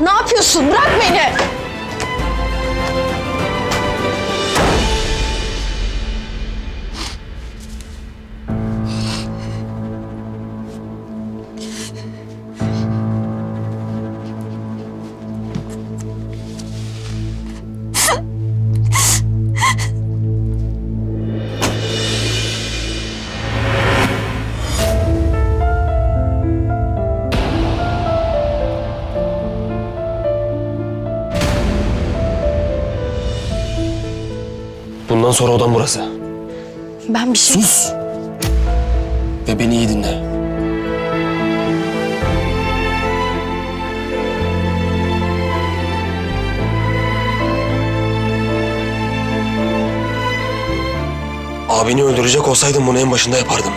Ne yapıyorsun? Bırak beni. Bundan sonra odam burası. Ben bir şey... Sus! Ve beni iyi dinle. Abini öldürecek olsaydım bunu en başında yapardım.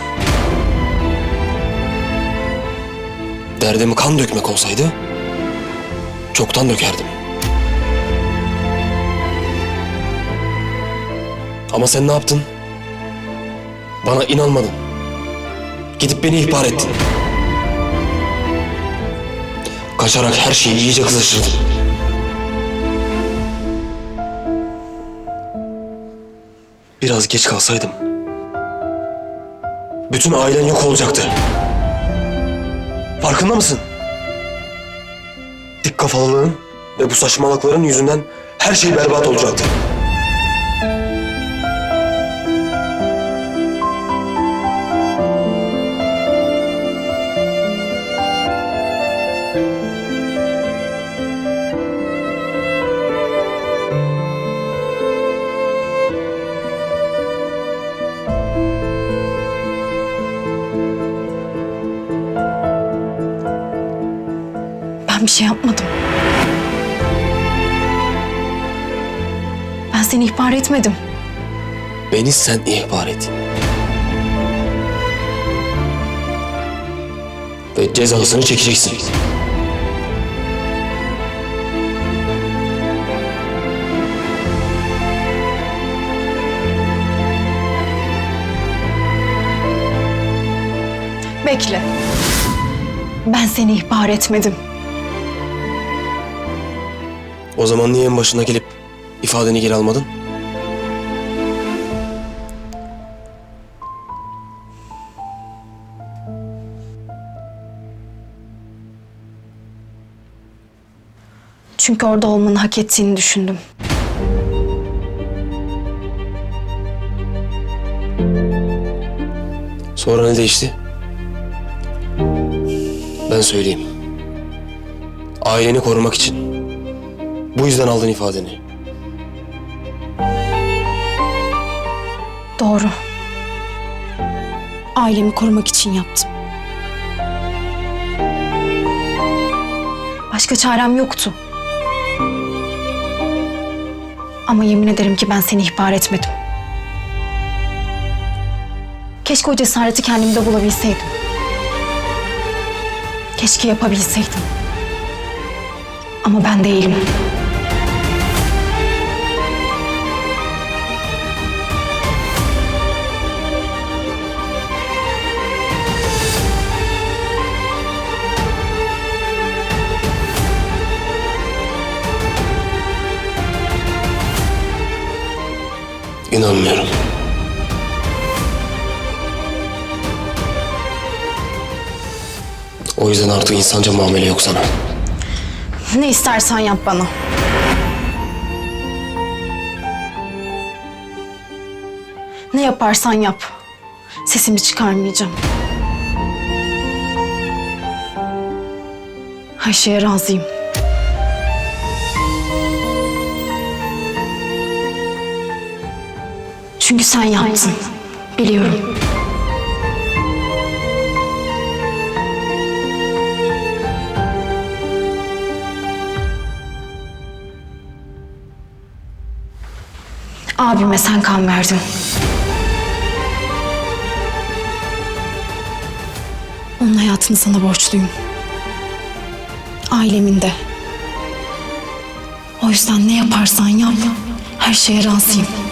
Derdimi kan dökmek olsaydı çoktan dökerdim. Ama sen ne yaptın? Bana inanmadın. Gidip beni ihbar ettin. Kaçarak her şeyi iyice kızıştırdın. Biraz geç kalsaydım. Bütün ailen yok olacaktı. Farkında mısın? Dik kafalılığın ve bu saçmalıkların yüzünden her şey berbat olacaktı. Bir şey yapmadım. Ben seni ihbar etmedim. Beni sen ihbar et. Ve cezasını çekeceksin. Bekle. Ben seni ihbar etmedim. O zaman niye en başına gelip ifadeni geri almadın? Çünkü orada olmanı hak ettiğini düşündüm. Sonra ne değişti? Ben söyleyeyim. Aileni korumak için. Bu yüzden aldın ifadeni. Doğru. Ailemi korumak için yaptım. Başka çarem yoktu. Ama yemin ederim ki ben seni ihbar etmedim. Keşke o cesareti kendimde bulabilseydim. Keşke yapabilseydim. Ama ben değilim. İnanmıyorum. O yüzden artık insanca muamele yok sana. Ne istersen yap bana. Ne yaparsan yap. Sesimi çıkarmayacağım. Her şeye razıyım. Çünkü sen yaptın. Biliyorum. Abime sen kan verdin. Onun hayatını sana borçluyum. Ailemin de. O yüzden ne yaparsan yap, her şeye razıyım.